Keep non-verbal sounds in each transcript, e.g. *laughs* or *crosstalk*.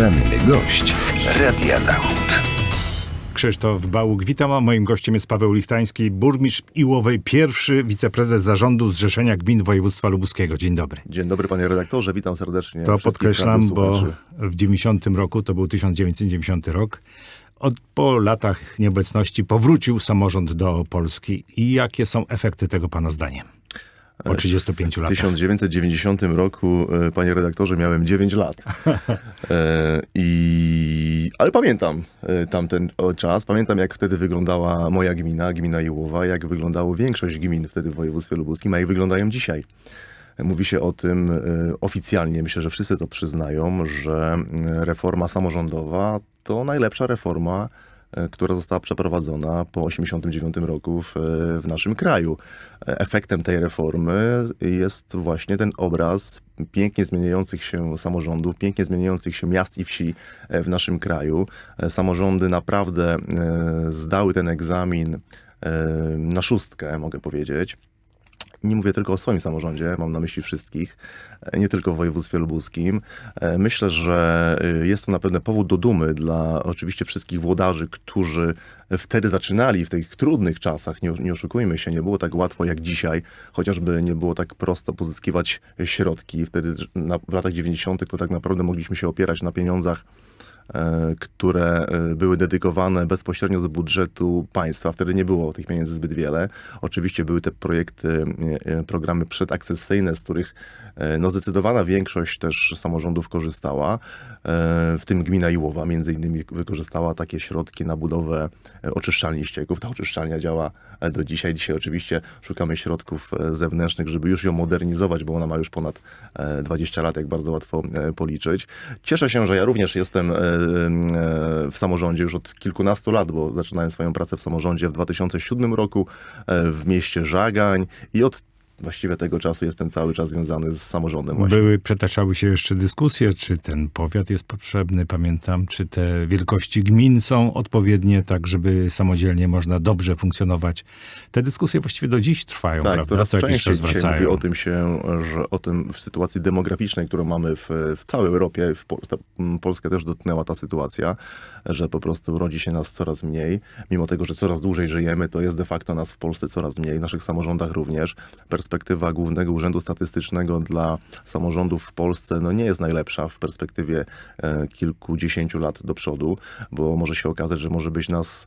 Poranny gość Radia Zachód. Krzysztof Bałuk, witam. A moim gościem jest Paweł Lichtański, burmistrz Iłowej, pierwszy wiceprezes zarządu Zrzeszenia Gmin Województwa Lubuskiego. Dzień dobry. Dzień dobry panie redaktorze, witam serdecznie. To podkreślam, bo w 90 roku, to był 1990 rok, od, po latach nieobecności powrócił samorząd do Polski. I jakie są efekty tego pana zdaniem? Po 35 W latach. 1990 roku, e, panie redaktorze, miałem 9 lat. *laughs* E, I... Ale pamiętam e, tamten czas, pamiętam jak wtedy wyglądała moja gmina, gmina Iłowa, jak wyglądało większość gmin wtedy w województwie lubuskim, a jak wyglądają dzisiaj. Mówi się o tym oficjalnie, myślę, że wszyscy to przyznają, że reforma samorządowa to najlepsza reforma, która została przeprowadzona po 1989 roku w, w naszym kraju. E, Efektem tej reformy jest właśnie ten obraz pięknie zmieniających się samorządów, pięknie zmieniających się miast i wsi e, w naszym kraju. E, Samorządy naprawdę e, zdały ten egzamin e, na szóstkę, mogę powiedzieć. Nie mówię tylko o swoim samorządzie, mam na myśli wszystkich, e, nie tylko w województwie lubuskim. E, Myślę, że e, jest to na pewno powód do dumy dla oczywiście wszystkich włodarzy, którzy wtedy zaczynali w tych trudnych czasach. Nie, nie oszukujmy się, nie było tak łatwo jak dzisiaj, chociażby nie było tak prosto pozyskiwać środki. Wtedy na, w latach 90. to tak naprawdę mogliśmy się opierać na pieniądzach które e, były dedykowane bezpośrednio z budżetu państwa. Wtedy nie było tych pieniędzy zbyt wiele. Oczywiście były te projekty, e, e, programy przedakcesyjne, z których e, no, zdecydowana większość też samorządów korzystała, e, w tym gmina Iłowa między innymi wykorzystała takie środki na budowę e, oczyszczalni ścieków. Ta oczyszczalnia działa e, do dzisiaj. Dzisiaj oczywiście szukamy środków e, zewnętrznych, żeby już ją modernizować, bo ona ma już ponad e, 20 lat, jak bardzo łatwo e, policzyć. Cieszę się, że ja również jestem e, e, w samorządzie już od kilkunastu lat, bo zaczynałem swoją pracę w samorządzie w 2007 roku e, w mieście Żagań i od właściwie tego czasu jestem cały czas związany z samorządem właśnie. Były, przetaczały się jeszcze dyskusje, czy ten powiat jest potrzebny, pamiętam, czy te wielkości gmin są odpowiednie, tak żeby samodzielnie można dobrze funkcjonować. Te dyskusje właściwie do dziś trwają, Tak, prawda? coraz Co częściej czas dzisiaj mówi o tym się, że o tym w sytuacji demograficznej, którą mamy w, w całej Europie, w Pol- ta- m, Polskę też dotknęła ta sytuacja, że po prostu rodzi się nas coraz mniej. Mimo tego, że coraz dłużej żyjemy, to jest de facto nas w Polsce coraz mniej, w naszych samorządach również. Perspektywa Głównego Urzędu Statystycznego dla samorządów w Polsce no, nie jest najlepsza w perspektywie e, kilkudziesięciu lat do przodu, bo może się okazać, że może być nas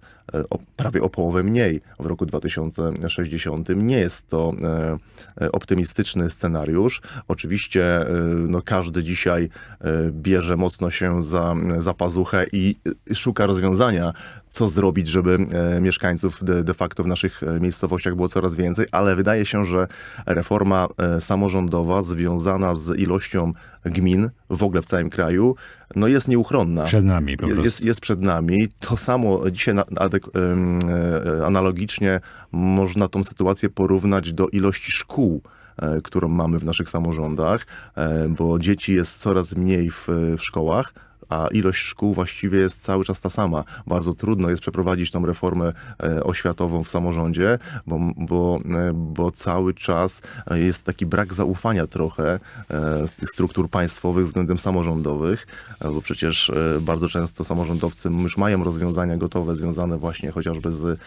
o, prawie o połowę mniej w roku 2060. Nie jest to e, e, optymistyczny scenariusz. Oczywiście e, no, każdy dzisiaj e, bierze mocno się za, za pazuchę i e, szuka rozwiązania, co zrobić, żeby e, mieszkańców de, de facto w naszych e, miejscowościach było coraz więcej, ale wydaje się, że reforma e, samorządowa związana z ilością gmin w ogóle w całym kraju no jest nieuchronna. Przed nami po prostu. Jest, jest przed nami. To samo dzisiaj na, e, analogicznie można tą sytuację porównać do ilości szkół e, którą mamy w naszych samorządach, e, bo dzieci jest coraz mniej w, w szkołach, a ilość szkół właściwie jest cały czas ta sama. Bardzo trudno jest przeprowadzić tą reformę e, oświatową w samorządzie, bo, bo, e, bo cały czas e, jest taki brak zaufania trochę z tych struktur państwowych względem samorządowych, bo przecież bardzo często samorządowcy już mają rozwiązania gotowe związane właśnie chociażby z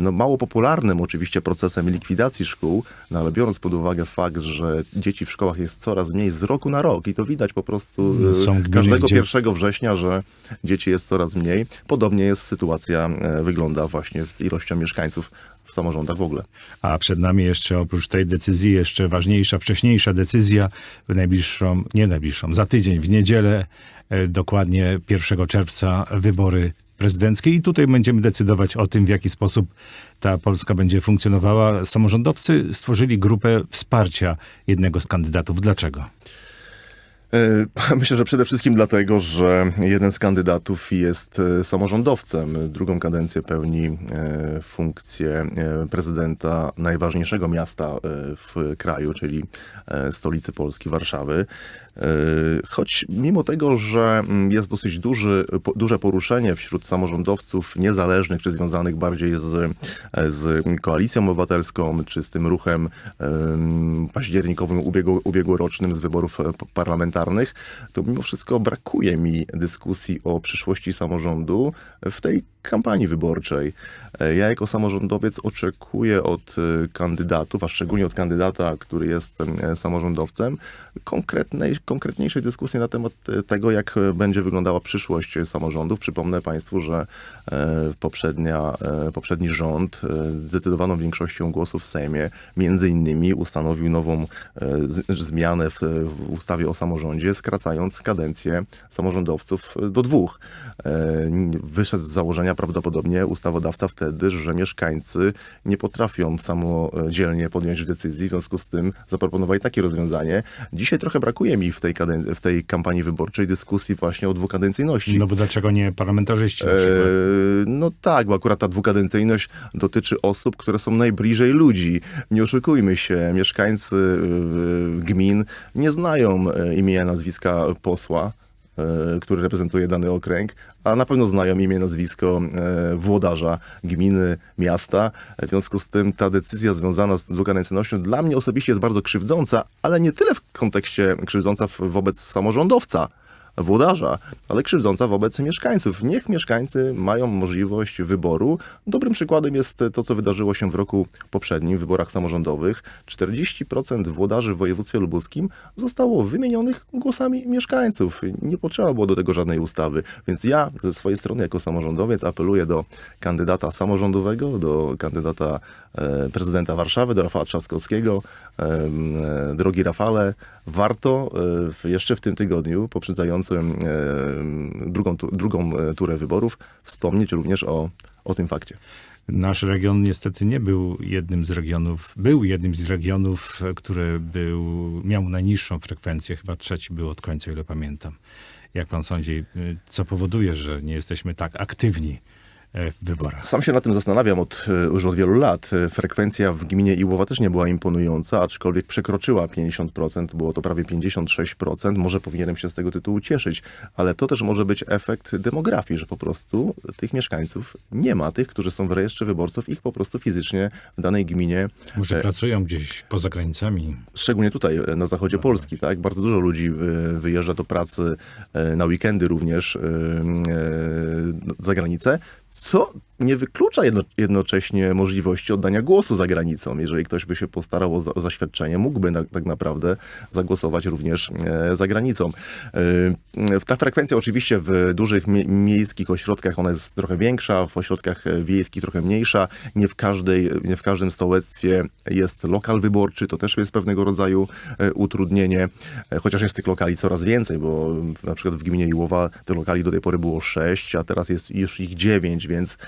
no, mało popularnym oczywiście procesem likwidacji szkół, no, ale biorąc pod uwagę fakt, że dzieci w szkołach jest coraz mniej z roku na rok i to widać po prostu Są każdego gdzie- 1 września, że dzieci jest coraz mniej. Podobnie jest sytuacja, e, wygląda właśnie z ilością mieszkańców w samorządach w ogóle. A przed nami jeszcze oprócz tej decyzji jeszcze ważniejsza, wcześniejsza decyzja w najbliższą, nie najbliższą, za tydzień, w niedzielę, e, dokładnie 1 czerwca wybory prezydenckie i tutaj będziemy decydować o tym, w jaki sposób ta Polska będzie funkcjonowała. Samorządowcy stworzyli grupę wsparcia jednego z kandydatów. Dlaczego? E, *laughs* Myślę, że przede wszystkim dlatego, że jeden z kandydatów jest e, samorządowcem. Drugą kadencję pełni e, funkcję prezydenta najważniejszego miasta w kraju, czyli stolicy Polski, Warszawy. E, Choć mimo tego, że mm, jest dosyć duży, duże poruszenie wśród samorządowców niezależnych, czy związanych bardziej z, e, z koalicją obywatelską, czy z tym ruchem em, październikowym ubiegło, ubiegłorocznym z wyborów e, parlamentarnych, to mimo wszystko brakuje mi dyskusji o przyszłości samorządu w tej kampanii wyborczej. Ja jako samorządowiec oczekuję od kandydatów, a szczególnie od kandydata, który jest samorządowcem, konkretnej, konkretniejszej dyskusji na temat e, tego, jak e, będzie wyglądała przyszłość samorządów. Przypomnę Państwu, że e, poprzednia, poprzedni rząd zdecydowaną większością głosów w Sejmie między innymi ustanowił nową zmianę w, w ustawie o samorządzie, skracając kadencję samorządowców do dwóch. Wyszedł z założenia prawdopodobnie ustawodawca wtedy, że mieszkańcy nie potrafią samodzielnie podjąć decyzji, w związku z tym zaproponowali takie rozwiązanie. Dzisiaj trochę brakuje mi w tej, w tej kampanii wyborczej dyskusji właśnie o dwukadencyjności. No bo dlaczego nie parlamentarzyści na przykład? Eee, no tak, bo akurat ta dwukadencyjność dotyczy osób, które są najbliżej ludzi. Nie oszukujmy się, mieszkańcy e, gmin nie znają e, imienia, nazwiska posła, który reprezentuje dany okręg, a na pewno znają imię, nazwisko e, włodarza gminy, miasta. W związku z tym ta decyzja związana z dwukadencyjnością dla mnie osobiście jest bardzo krzywdząca, ale nie tyle w kontekście krzywdząca wobec samorządowca, włodarza, ale krzywdząca wobec mieszkańców. Niech mieszkańcy mają możliwość wyboru. Dobrym przykładem jest to, co wydarzyło się w roku poprzednim, w wyborach samorządowych. 40% włodarzy w województwie lubuskim zostało wymienionych głosami mieszkańców. Nie potrzeba było do tego żadnej ustawy. Więc ja ze swojej strony jako samorządowiec apeluję do kandydata samorządowego, do kandydata e, prezydenta Warszawy, do Rafała Trzaskowskiego. Em, e, drogi Rafale, warto e, jeszcze w tym tygodniu e, drugą, drugą e, turę wyborów wspomnieć również o, o tym fakcie. Nasz region niestety nie był jednym z regionów, był jednym z regionów, e, który był, miał najniższą frekwencję, chyba trzeci był od końca, ile pamiętam. Jak pan sądzi, y, co powoduje, że nie jesteśmy tak aktywni e, w wyborach? Sam się nad tym zastanawiam od, e, już od wielu lat. E, Frekwencja w gminie Iłowa też nie była imponująca, aczkolwiek przekroczyła 50%, było to prawie 56%. Może powinienem się z tego tytułu cieszyć, ale to też może być efekt demografii, że po prostu tych mieszkańców nie ma. Tych, którzy są w rejestrze wyborców, ich po prostu fizycznie w danej gminie Może e, pracują gdzieś poza granicami? szczególnie tutaj e, na zachodzie Polski, tak? Bardzo dużo ludzi e, wyjeżdża do pracy e, na weekendy również e, e, za granicę, co nie wyklucza jedno, jednocześnie możliwości oddania głosu za granicą. Jeżeli ktoś by się postarał o, za, o zaświadczenie, mógłby na, tak naprawdę zagłosować również e, za granicą. E, ta frekwencja oczywiście w dużych mie- miejskich ośrodkach ona jest trochę większa, w ośrodkach e, wiejskich trochę mniejsza. Nie w, każdej, nie w każdym stołectwie jest lokal wyborczy, to też jest pewnego rodzaju e, utrudnienie, e, chociaż jest tych lokali coraz więcej, bo na przykład w gminie Iłowa tych lokali do tej pory było sześć, a teraz jest już ich dziewięć, więc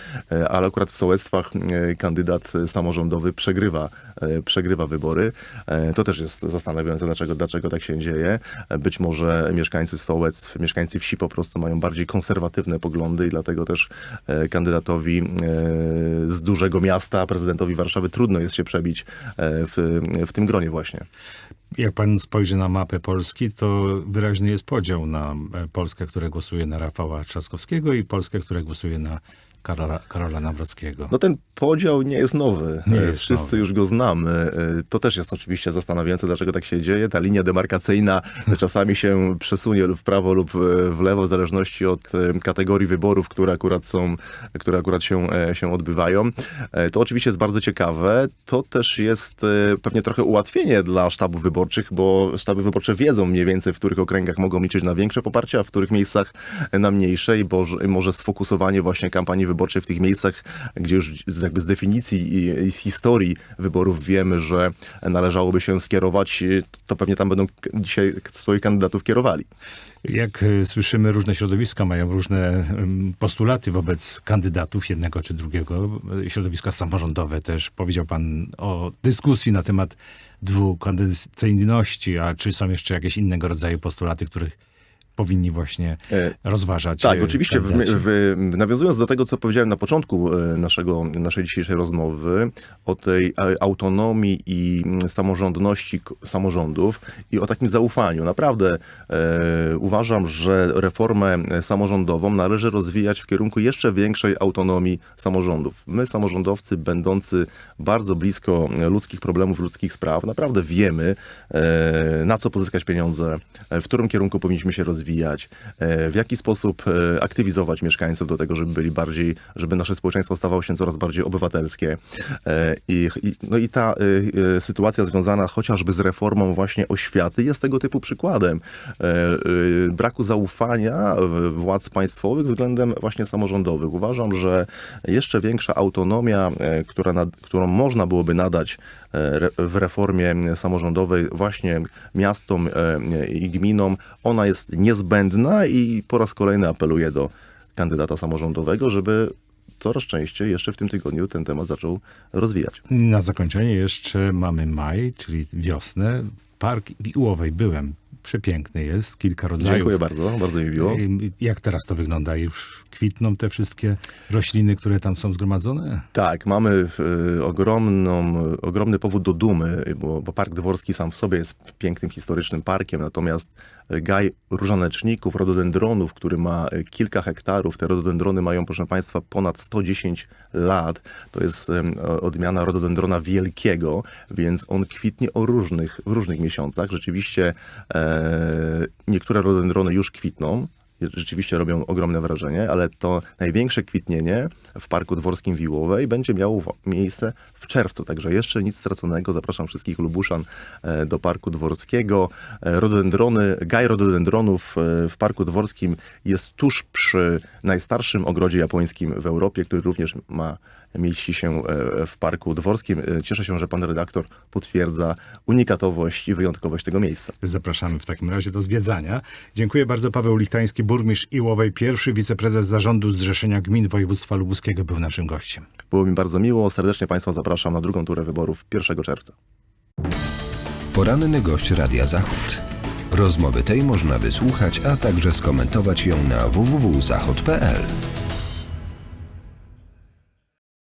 ale akurat w sołectwach e, kandydat e, samorządowy przegrywa, e, przegrywa wybory. E, To też jest zastanawiające, dlaczego, dlaczego tak się dzieje. E, Być może mieszkańcy sołectw, mieszkańcy wsi po prostu mają bardziej konserwatywne poglądy i dlatego też e, kandydatowi e, z dużego miasta, prezydentowi Warszawy trudno jest się przebić e, w, w tym gronie właśnie. Jak pan spojrzy na mapę Polski, to wyraźny jest podział na e, Polskę, która głosuje na Rafała Trzaskowskiego i Polskę, która głosuje na Karola, Karola Nawrockiego. No ten podział nie jest nowy. Nie E, jest Wszyscy nowy. już go znamy. E, To też jest oczywiście zastanawiające, dlaczego tak się dzieje. Ta linia demarkacyjna *laughs* czasami się przesunie w prawo lub e, w lewo, w zależności od kategorii wyborów, które akurat są, które akurat się, się odbywają. To oczywiście jest bardzo ciekawe. To też jest pewnie trochę ułatwienie dla sztabów wyborczych, bo sztaby wyborcze wiedzą mniej więcej, w których okręgach mogą liczyć na większe poparcie, a w których miejscach na mniejsze i bo, może sfokusowanie właśnie kampanii wyborczej w tych miejscach, gdzie już jakby z definicji i, i z historii wyborów wiemy, że należałoby się skierować, y, to pewnie tam będą dzisiaj swoich kandydatów kierowali. Jak e, słyszymy, różne środowiska mają różne postulaty wobec kandydatów jednego czy drugiego. Środowiska samorządowe też. Powiedział pan o dyskusji na temat dwukadencyjności, a czy są jeszcze jakieś innego rodzaju postulaty, których powinni właśnie E, rozważać. Tak, e, oczywiście. W, w, nawiązując do tego, co powiedziałem na początku e, naszego, naszej dzisiejszej rozmowy, o tej autonomii i mm, samorządności samorządów i o takim zaufaniu. Naprawdę e, uważam, że reformę samorządową należy rozwijać w kierunku jeszcze większej autonomii samorządów. My, samorządowcy, będący bardzo blisko ludzkich problemów, ludzkich spraw, naprawdę wiemy, e, na co pozyskać pieniądze, w którym kierunku powinniśmy się rozwijać, e, w jaki sposób e, aktywizować mieszkańców do tego, żeby byli bardziej, żeby nasze społeczeństwo stawało się coraz bardziej obywatelskie. E, I, no i ta sytuacja związana chociażby z reformą właśnie oświaty jest tego typu przykładem. Braku zaufania władz państwowych względem właśnie samorządowych. Uważam, że jeszcze większa autonomia, która nad, którą można byłoby nadać w reformie samorządowej właśnie miastom e, i gminom, ona jest niezbędna i po raz kolejny apeluję do kandydata samorządowego, żeby coraz częściej jeszcze w tym tygodniu ten temat zaczął rozwijać. Na zakończenie jeszcze mamy maj, czyli wiosnę. Park Wiłowej byłem. Przepiękny jest, kilka rodzajów. Dziękuję bardzo, bardzo mi miło. Jak teraz to wygląda? Już kwitną te wszystkie rośliny, które tam są zgromadzone? Tak, mamy y, ogromną, ogromny powód do dumy, bo, bo Park Dworski sam w sobie jest pięknym, historycznym parkiem, natomiast gaj różaneczników, rododendronów, który ma y, kilka hektarów, te rododendrony mają, proszę Państwa, ponad 110 lat. To jest odmiana rododendrona wielkiego, więc on kwitnie o różnych, w różnych miesiącach. Rzeczywiście e, niektóre rododendrony już kwitną, rzeczywiście robią ogromne wrażenie, ale to największe kwitnienie w Parku Dworskim Wiłowej będzie miało miejsce w czerwcu, także jeszcze nic straconego. Zapraszam wszystkich lubuszan e, do Parku Dworskiego. E, Rododendrony, gaj rododendronów e, w Parku Dworskim jest tuż przy najstarszym ogrodzie japońskim w Europie, który również ma mieści się e, w Parku Dworskim. E, Cieszę się, że pan redaktor potwierdza unikatowość i wyjątkowość tego miejsca. Zapraszamy w takim razie do zwiedzania. Dziękuję bardzo. Paweł Lichtański, burmistrz Iłowej, pierwszy wiceprezes zarządu Zrzeszenia Gmin Województwa Lubuskiego był naszym gościem. Było mi bardzo miło. Serdecznie Państwa zapraszam na drugą turę wyborów 1 czerwca. Poranny gość Radia Zachód. Rozmowy tej można wysłuchać, a także skomentować ją na www.zachod.pl.